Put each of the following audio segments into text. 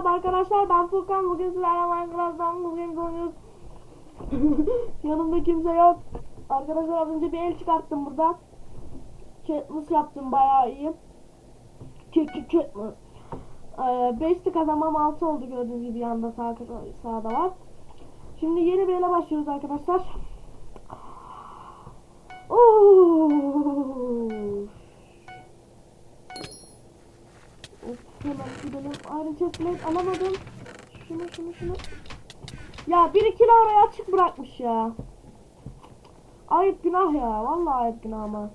Merhaba arkadaşlar ben Furkan bugün sizlerle Minecraft'tan bugün oynuyoruz. Yanımda kimse yok. Arkadaşlar az önce bir el çıkarttım burada. Katniss yaptım bayağı iyi. Katniss. 5 tık adamam 6 oldu gördüğünüz gibi yanda sağ, sağda var. Şimdi yeni bir ele başlıyoruz arkadaşlar. Oo. Of, hemen gidelim. Iron chestplate alamadım. Şunu şunu şunu. Ya bir iki oraya açık bırakmış ya. Ayıp günah ya. Vallahi ayıp günah ama.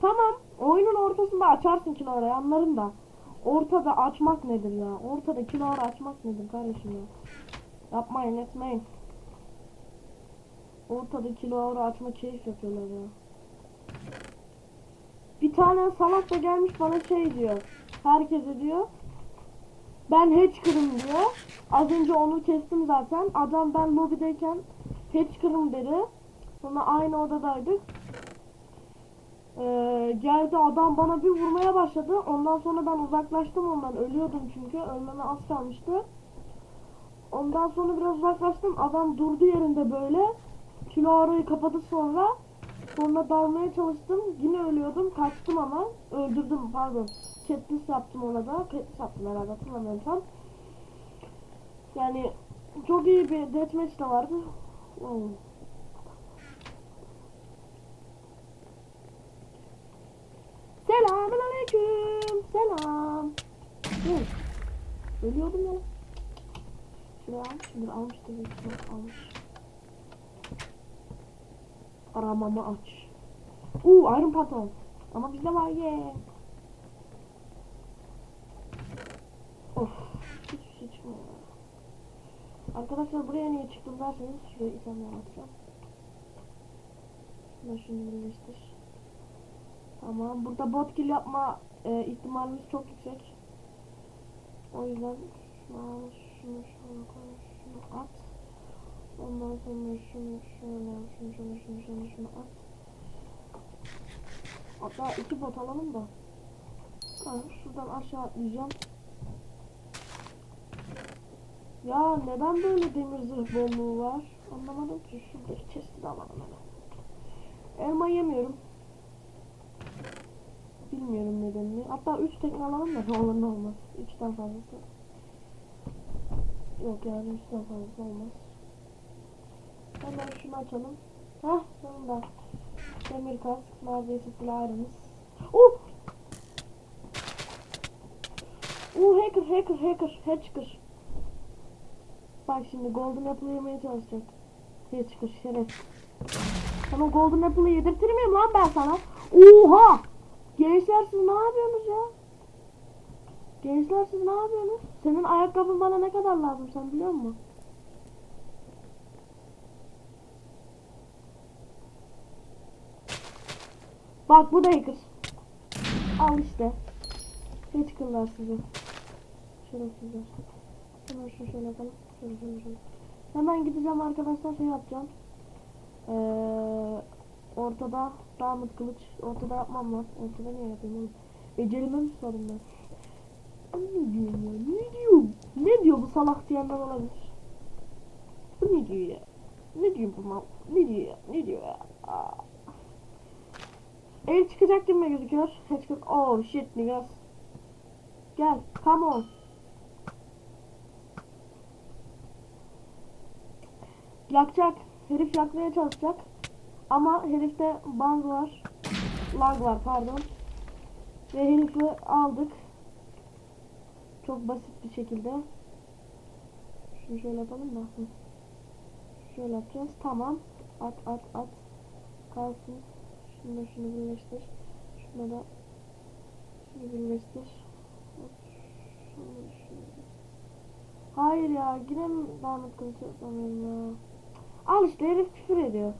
Tamam. Oyunun ortasında açarsın kiloları anlarım da. Ortada açmak nedir ya? Ortada kiloları açmak nedir kardeşim ya? Yapmayın etmeyin. Ortada kiloları açma keyif yapıyorlar ya. Bir tane salak da gelmiş bana şey diyor. Herkese diyor. Ben Hatchker'ım diyor. Az önce onu kestim zaten. Adam ben lobideyken Hatchker'ım dedi. Sonra aynı odadaydık. Ee, geldi adam bana bir vurmaya başladı. Ondan sonra ben uzaklaştım ondan. Ölüyordum çünkü. Ölmeme az kalmıştı. Ondan sonra biraz uzaklaştım. Adam durdu yerinde böyle. Kilo arayı kapadı sonra. Sonra dalmaya çalıştım. Yine ölüyordum. Kaçtım ama. Öldürdüm pardon. Katniss yaptım ona da. Katniss yaptım herhalde hatırlamıyorum tam. Yani çok iyi bir deathmatch de vardı. Wow. Selamun aleyküm. Selam. Hı. Ölüyordum ya. Şuraya almışımdır. Almıştır. Almış. Aramamı aç. Uuu Iron Pantolon. Ama bizde var ye. Of. Hiçbir şey çıkmıyor. Arkadaşlar buraya niye çıktım derseniz şuraya itemler atacağım. Şuna şunu birleştir. Tamam. Burada bot kill yapma e, ihtimalimiz çok yüksek. O yüzden şunu al, şunu şunu koy, şunu at. Ondan sonra şunu şöyle, şunu şunu şunu şunu şunu at. Hatta iki bot alalım da. Ha, şuradan aşağı atlayacağım. Ya neden böyle demir zırh bolluğu var? Anlamadım ki. Şuradaki chest'i de alalım hemen. Elma yemiyorum. Bilmiyorum nedenini. Hatta 3 tekne alalım da ne olmaz. 3'ten fazlası. Yok yani 3'ten fazlası olmaz. Hemen şunu açalım. Hah sonunda. Demir kask. Neredeyse full iron'ız. Uh! Uh hacker hacker hacker hacker. Bak şimdi golden apple yemeye çalışacak. Hacker şeref. Sana golden apple'ı yedirtir miyim lan ben sana? Oha! Gençler siz ne yapıyorsunuz ya? Gençler siz ne yapıyorsunuz? Senin ayakkabın bana ne kadar lazım sen biliyor musun? Bak bu da hacker. Al işte. Hiç kıllar sizi. Şerefsizler. Hemen şunu şöyle yapalım. Şöyle şöyle şöyle. Hemen gideceğim arkadaşlar şey yapacağım. Ee, ortada Diamond kılıç. Ortada yapmam lan. Ortada niye yapayım oğlum? Becerime mi sorun ben? Ne diyor ya? Ne diyor? Ne diyor bu salak diyenler olabilir. Bu ne diyor ya? Ne diyor bu mal? Ne diyor ya? Ne diyor ya? Aa. El çıkacak gibi mi gözüküyor? Çıkacak. Oh shit niggas. Gel. Come on. Yakacak. Herif yakmaya çalışacak. Ama herifte bug var. Lag var pardon. Ve herifi aldık. Çok basit bir şekilde. Şunu şöyle yapalım da. Şöyle yapacağız. Tamam. At at at. Kalsın. Şunu şunu birleştir. Şunu da şunu birleştir. Şunu şunu. Hayır ya. Yine mi damat kılıç yapamıyorum ya. Al işte herif küfür ediyor.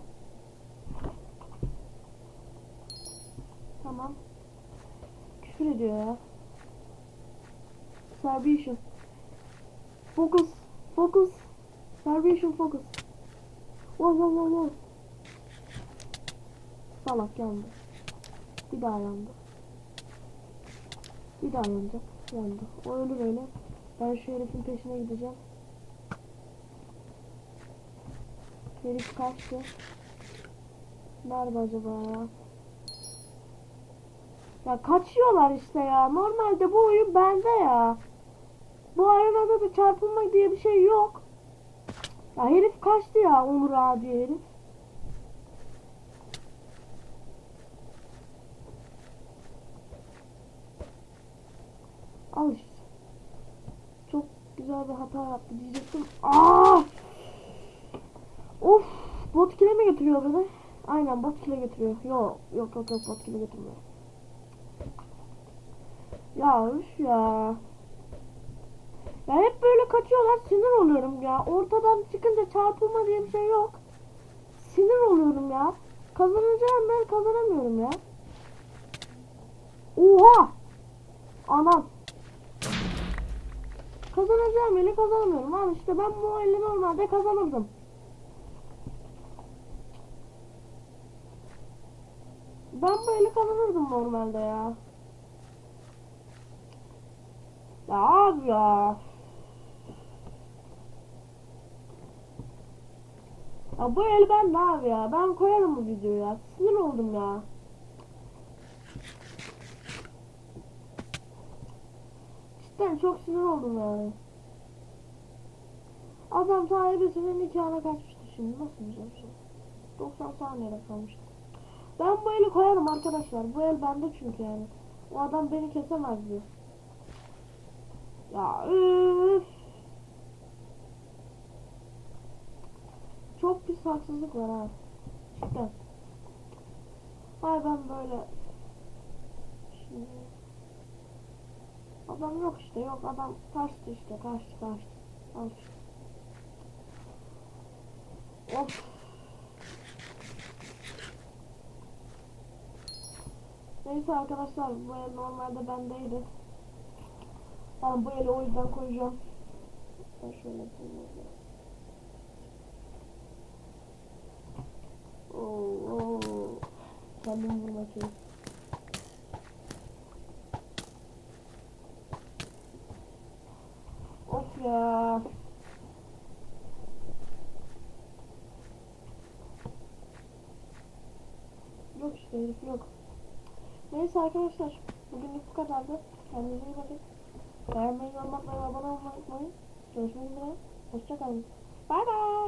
Tamam. Küfür ediyor ya. Starvation. Focus. Focus. Starvation focus. Wow wow wow wow. Salak yandı. Bir daha yandı. Bir daha yanacak. Yandı. O öyle. Ben şu herifin peşine gideceğim. Herif kaçtı. Nerede acaba ya? Ya kaçıyorlar işte ya. Normalde bu oyun bende ya. Bu arenada da çarpılmak diye bir şey yok. Ya herif kaçtı ya Onur diye herif. Al işte. Çok güzel bir hata yaptı diyecektim. Aa! Of! Bot kile mi götürüyor beni? Aynen bot kile götürüyor. Yok yok yok yok bot kile götürmüyor. Ya üf ya. Ya hep böyle kaçıyorlar sinir oluyorum ya. Ortadan çıkınca çarpılma diye bir şey yok. Sinir oluyorum ya. Kazanacağım ben kazanamıyorum ya. Oha! Anam. Kazanacağım eli kazanamıyorum. Abi işte ben bu eli normalde kazanırdım. Ben bu eli kazanırdım normalde ya. Ya abi ya. Ya bu el ben de abi ya. Ben koyarım bu videoyu ya. Sinir oldum ya. Cidden çok sinir oldum yani. Adam sahibisinin nikahına kaçmıştı şimdi. Nasıl güzel bir şey. 90 saniyede kalmıştı. Ben bu eli koyarım arkadaşlar. Bu el bende çünkü yani. O adam beni kesemez diyor. Ya üf. Çok pis haksızlık var ha. Cidden. Hay ben böyle Şimdi Adam yok işte yok adam kaçtı işte kaçtı kaçtı. İşte. Of. Neyse arkadaşlar bu el normalde bendeydi. Ben bu eli o yüzden koyacağım. Ben şöyle yapayım. Oo, oo. Kendim vurmak için. Of ya. Herif yok. Neyse arkadaşlar. Bugünlük bu kadardı. Kendinize iyi bakın. Beğenmeyi, yorum atmayı, abone olmayı unutmayın. Görüşmek üzere. Hoşçakalın. Bay bay.